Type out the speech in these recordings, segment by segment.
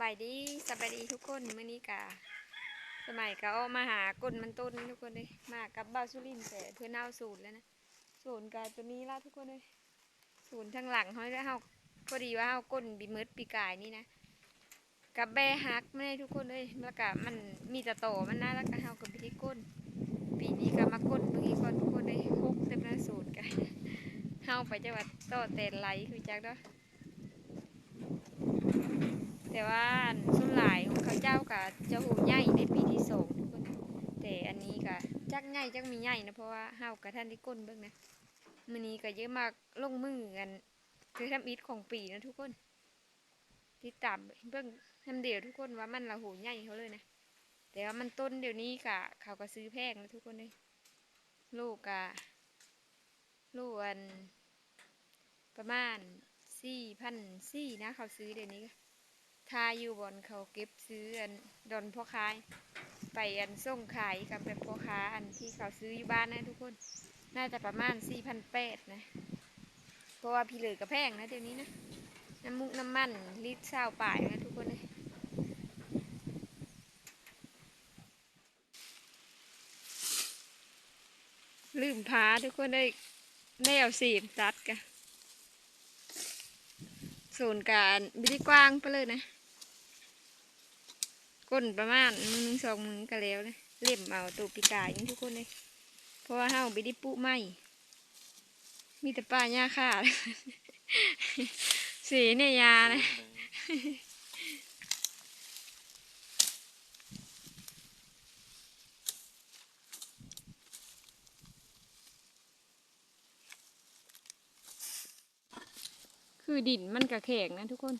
บายดีสบายดีทุกคนเมื้อนี้กะสมัยก็ออกมาหาก้นมันต้นทุกคนเลยมากับบ้าสุรินทร์แต่เพื่อนเอาศูนย์แล้วนะศูนย์กาตัวนี้ละทุกคนเลยศูนย์ทางหลังเฮาได้เฮาพอดีว่าเฮาก้นบีมืดปีกายนี่นะกับแบฮักไม่ได้ทุกคนเลยแล้วก็มันมีแต่โตมันนะแล้วก็เฮากับพิธีก้นปีนี้ก็มาก้นเมื่อกี้ก่อนทุกคนเลยฮกเต็มหน้าศูนย์กันเฮาไปจังหวัดต่อเตนไหลคือจักเนาะ แต่ว่าส่วนหลายของเขาเจ้ากับเจ้าหูใหญ่ในปีที่สองทุกคนแต่อันนี้ก็จักใหญ่จักมีใหญ่นะเพราะว่าเฮากับท่านที่ก้นเบิ่งนะมือนี้ก็เยอะมากลงมือกันคือทำอิฐของปีนะทุกคนติดตามเบิ่งทำเดียวทุกคนว่ามันละหูใหญ่เขาเลยนะแต่ว่ามันต้นเดี๋ยวนี้กะเขาก็ซื้อแพงนะทุกคนเลยลูกกะลูกอันประมาณสี่พันสี่นะเขาซื้อเดี๋ยวนี้ก็ ทาอยู่บอนเขาเก็บซื้ออันดอนพ่อค้าไปอันส่งขายกับแบบพ่อค้าอันที่เขาซื้ออยู่บ้านนะทุกคน น่าจะประมาณสี่พันแปดนะ เพราะว่าพี่เหลือกับแพงนะเดี๋ยวนี้นะน้ำมุกน้ำมันลิตรเศร้าป่ายนะทุกคนเลยลืมพาทุกคนได้ได้เอาสีมตัดกันศูนการบิได้กว้างไปเลยนะ ก้นประมาณมือหนึ่งสองมือก็แล้วเลยเล่มเอาตัวปีกายอย่างทุกคนเลย เพราะว่าเฮาไปได้ปุไม้มีแต่ป้าหญ้าค่าสีเนี่ยยานะคือดินมันกระแข็งนะทุกคน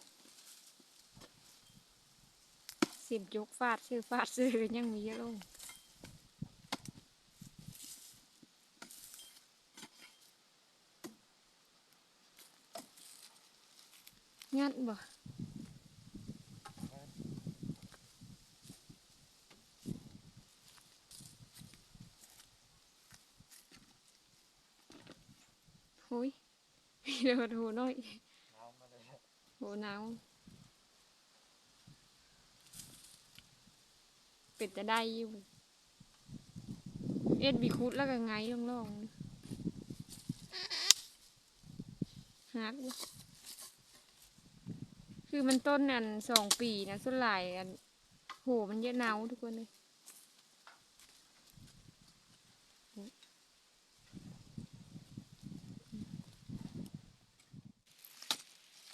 เสียมยกฟาดซื้อฟาดซื้อยังมีเยอะลงงัดบ่โอ้ยเดี๋ยวโหน้อยโหหนาว เป็ดจะได้อยู่ เอ็ดบีคุดแล้วก็ไงล่องลองๆฮักคือมันต้นอันสองปีนะส่วนหลายอันโหมันเยอะเนาทุกคนเลย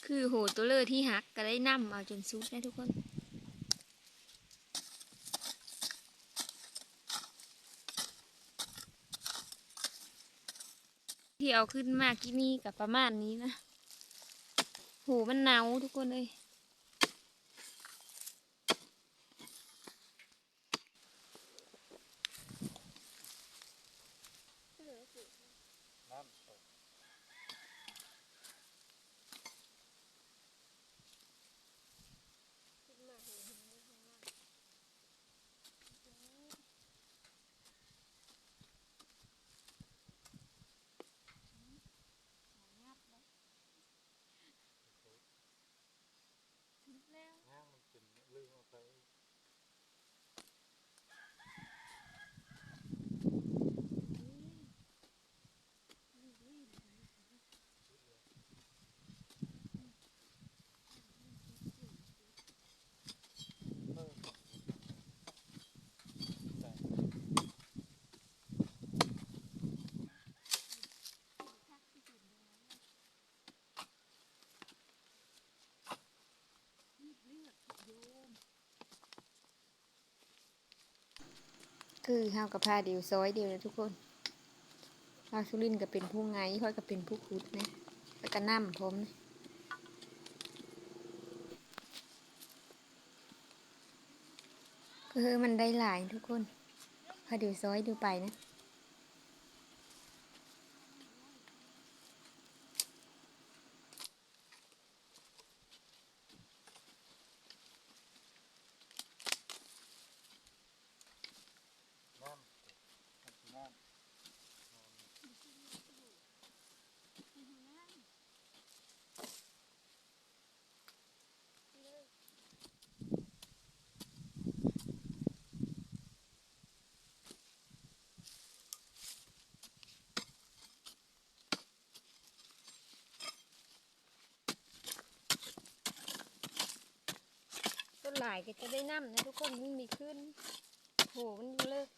คือโหตัวเลอที่หักก็ได้นํเอาจนสุดนะทุกคน ที่เอาขึ้นมากี่นี่กับประมาณนี้นะ โหมันหนาวทุกคนเลย คือห้ากับพาเดียวซอยเดียวนะทุกคนลาสุรินก็เป็นผู้ไงค่อยก็เป็นผู้คุดนะแล้วก็น้ำพร้อมนะก็คือมันได้หลายทุกคนพาเดียวซอยดูไปนะ น น หลายก็จะได้น้ำนะทุกคนมันมีขึ้นโหมันเลิก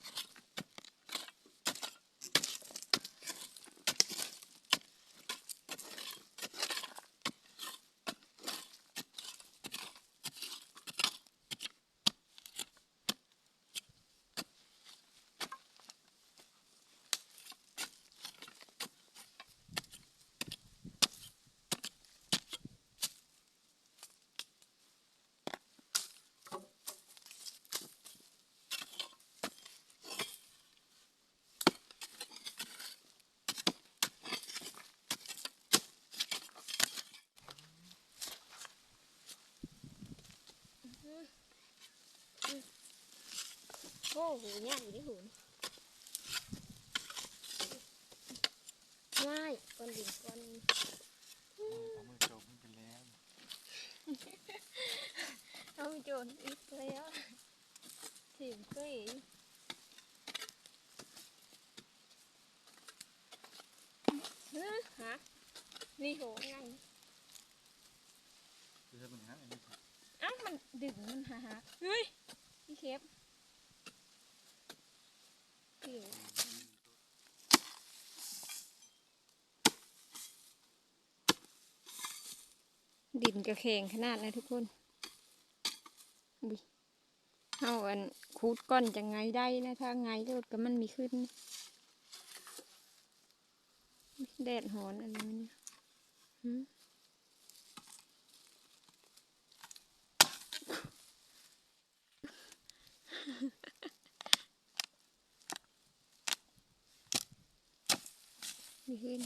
โอ้โหยากอยู่ที่หูนง่ายก้อนดินก้อนเอามือจบมันไปแล้วเอาโจรอีกแล้วถิ่มก็อีกฮะนี่โหง่ายคือถ้ามันฮะอันนี้ครับอ้าวมันดึงมันฮะฮะเฮ้ยพี่เคฟพี่ ดินกระแข็งขนาดเลยทุกคนอุ้ยเอาอันคูดก้อนจะไงได้นะ ถ้าไงรถก็มันมีขึ้น แดดหอนอะไรเนี่ยหืมมีขึ้น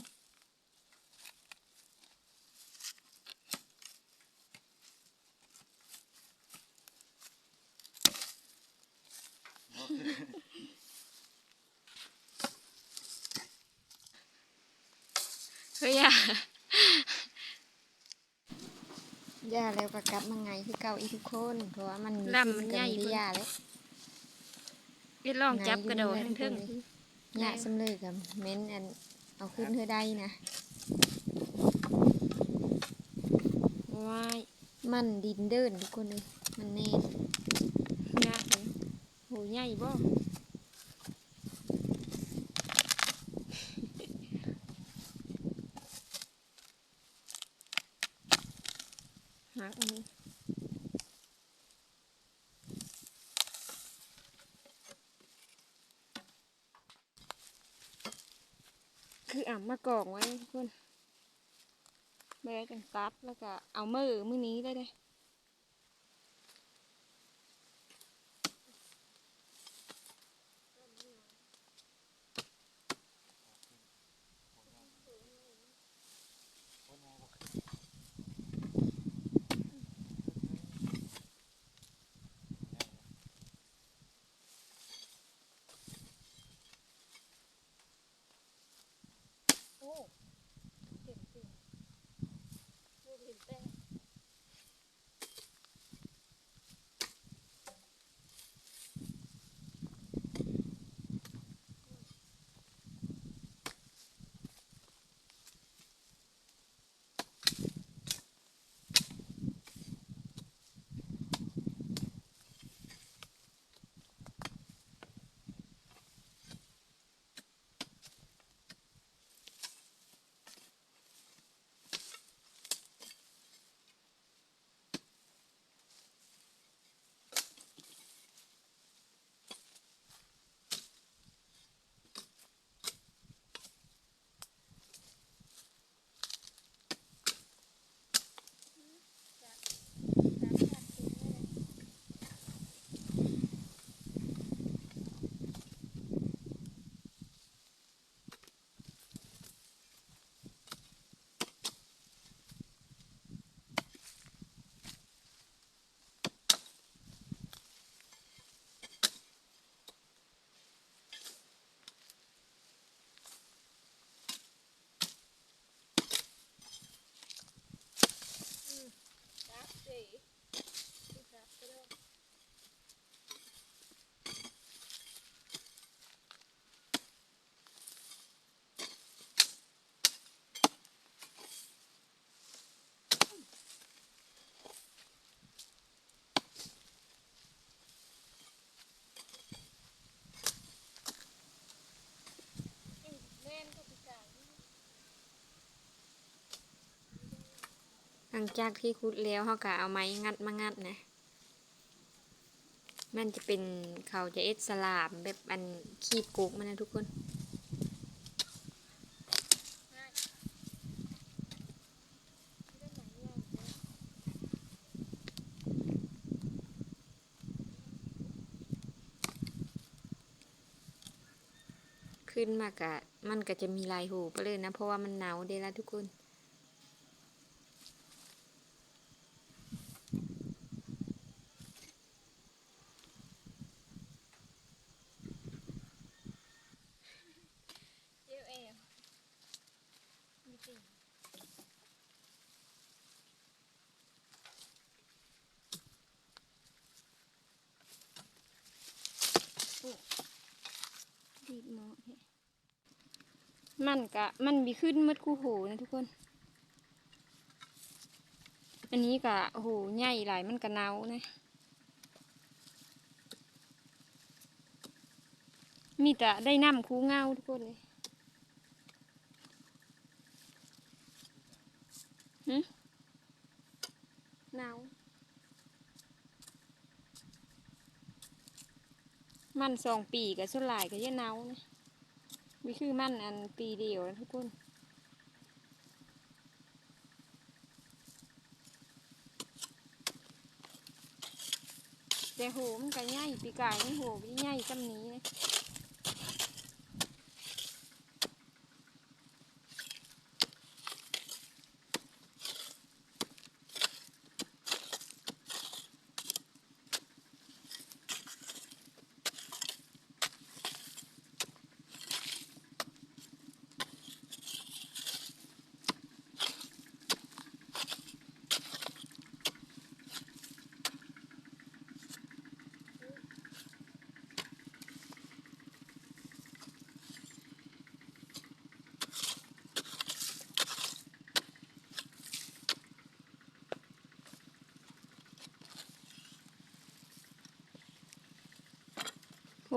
เฮ้ยอย่า ย่าแล้วก็กลับมาไงคือเก่าอีกทุกคนเพราะว่ามันลำมันใหญ่ขึ้เบิ่งย่าแล้วอีลองจับกระโดดทั้งทึ่งย่าสำเลยกับเม้นอันเอาขึ้นเธอได้นะว้ายมันดินเดินทุกคนเลยมันแน่นยากเลยโหใหญ่บ่ หักอันนี้คืออ่ำ มากองไว้ทุกคนแม่จังตัดแล้วก็เอามือมือนี้ได้เลย ลังจากที่คุดแล้วเขาก็เอาไม้งัดมางัดนะ มันจะเป็นเขาจะเอ็ดสลามแบบอันคีบกุกมันนะทุกคนขึ้นมากะมันก็จะมีลายหูไปเลยนะ เพราะว่ามันหนาวเดะละทุกคน ดีดหมอแท้มันกะมันมีขึ้นหมดคู่โหนะทุกคน อันนี้กะโหใหญ่หลายมันกะเนานะมีแต่ได้น้ำคูเงาทุกคนเลยหึหนาว มันสองปีกับส่วนหลายก็เยอะเนานะมีคือมันอันปีเดียวนะทุกคนแต่โหมันก็ง่ายปีกายนี่โหมันง่ายจำนี้นะ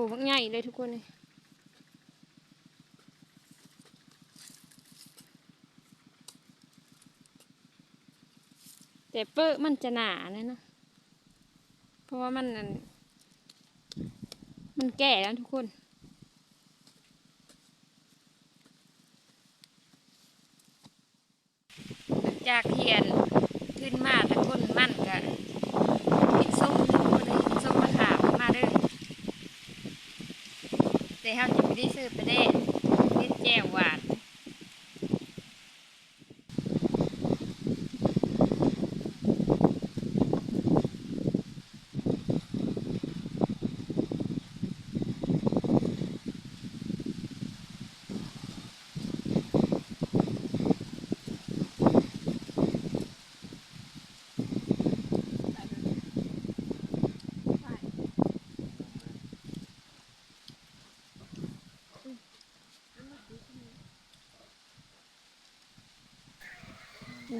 โหมักใหญ่เลยทุกคนเลยแต่เปอะมันจะหนานะเนะ เพราะว่ามัน มันแก่แล้วทุกคน จากเทียนขึ้นมาแต่คนมันก็กินส้มทุกคนเลยส้มมะขามมาเด้อแต่ เขาจะไปได้ซื้อไปได้เล่แจ่วหวาน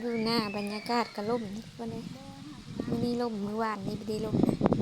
ดูหน้าบรรยากาศกระล่มนี่วันนี้วันนี้ล่มเมื่อวานนี้ไม่ได้ล่มนะ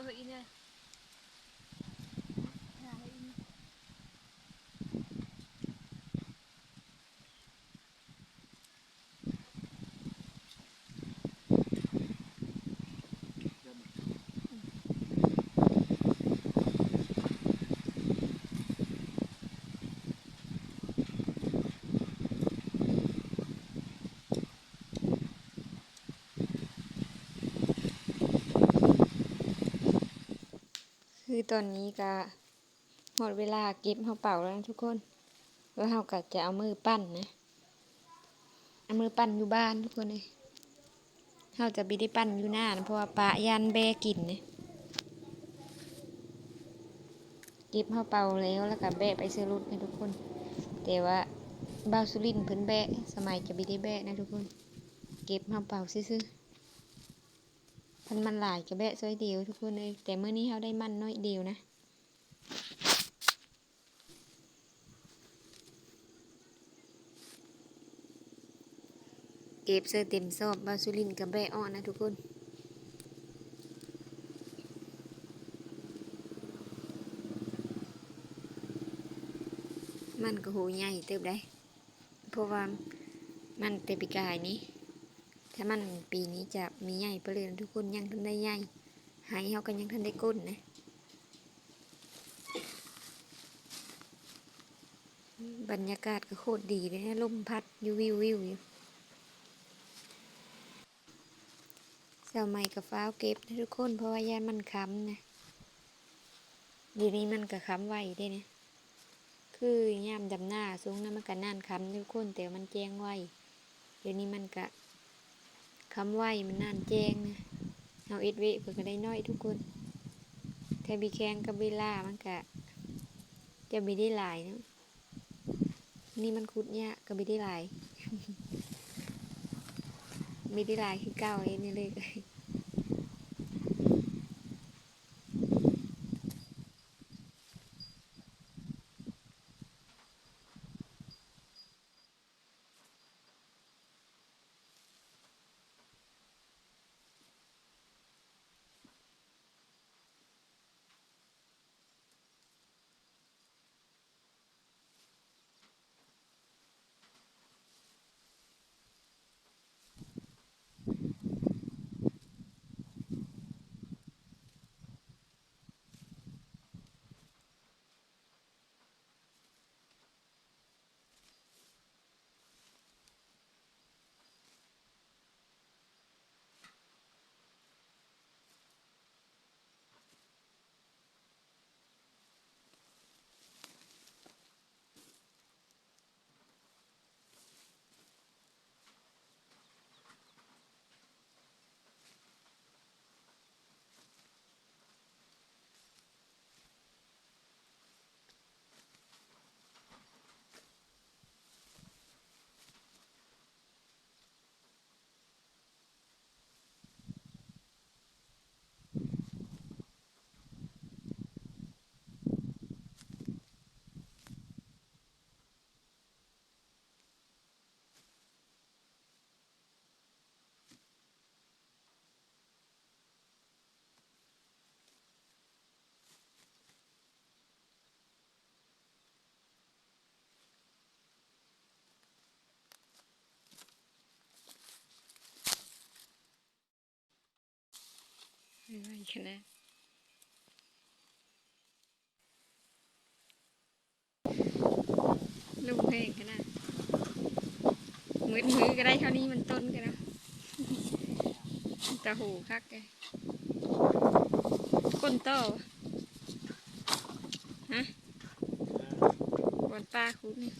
เออ คือตอนนี้ก็หมดเวลาเก็บเขาเป่าแล้วทุกคน แล้วเราก็จะเอามือปั้นนะ เอามือปั่นอยู่บ้านทุกคนเลยเฮาจะบ่ได้ปั่นอยู่หน้านะเพราะว่าปลายันแบกินเนี่ยเก็บเฮาเป่าแล้วแล้วก็แบะไปซื้อรถนะทุกคน แต่ว่าบาสุรินเพิ่นแบะสมัยจะบ่ได้แบะนะทุกคน เก็บเฮาเป่าซื่อ ๆพันมันหลายก็แบะซอยเดียวทุกคนเลยแต่เมื้อนี้เฮาได้มันน้อยเดียวนะเก็บเสื้อเต็มซอบบาวสุรินทร์กับแบะอ้อนะทุกคนมันก็โหใหญ่เติบได้เพราะว่ามันแต่ปีกายนี้ ถ้ามันปีนี้จะมีใหญ่ไปเลยนทุกคนยังทันได้ใหญ่หายเขากันยังทันได้ก้นนะบรรยากาศก็โคตรดีเลยนะลมพัดอยู่วิววิวอยู่เสาไม้กับฟ้าวเก็บนะทุกคนเพราะว่ายานมันค้ำนะเดี๋ยวนี้มันก็ค้ำไว้ได้นะคือยามดำหน้าสูงนั้นมันก็น่านคำทุกคนแต่มันแจ้งไวเดี๋ยวนี้มันก็ คำไวมันนานแจ้งนะเอาเอ็ดเวเพื่อก็ได้น้อยทุกคนแทบีแข้งกับเวลามันกะจะไม่ได้หลายนะนี่มันคุดเนี่ยก็ไม่ได้หลายไม่ได้หลายคือเก้าเลยนี่เลย ไม่ไหนลูกเพลงขนาดมืดมือก็ได้เท่านี้มันต้นกันนะตาหูคักเลยก้นโตฮะบนป้าคุดนี่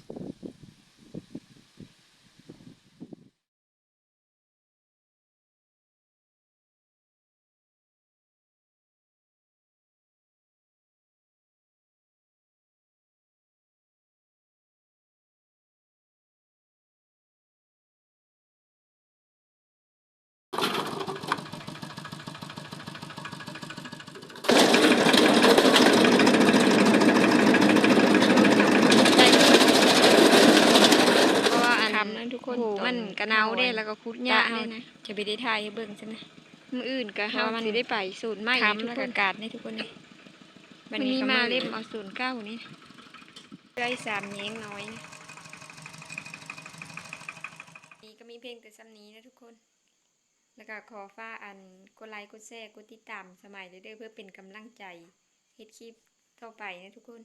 เพราะว่าอัน คำนั้นทุกคน โอ้โห ต้น มันกระ เนาได้ต้นแล้วก็คุดยากตาเอาได้นะจะไปได้ทายให้เบิ่งใช่ไหมมืออื่นก็เพเฮาราะว่ามันสิได้ไปสูตรใหม่คำทุกแล้วคก็นกาดในทุกคนนี่วัมันนนี้นี้ก็มามาเล่เล่มมเอาเอาศูนย์เก้านี่ได้สามแยงน้อยนะนี่ก็มีเพลงแต่ซ้ำนี้นะทุกคน แล้วก็ขอฝ้ากอันกดไลค์กดแชร์กดติดตามสมัยเด้อๆเพื่อเป็นกำลังใจเฮ็ดคลิปต่อไปนะทุกคน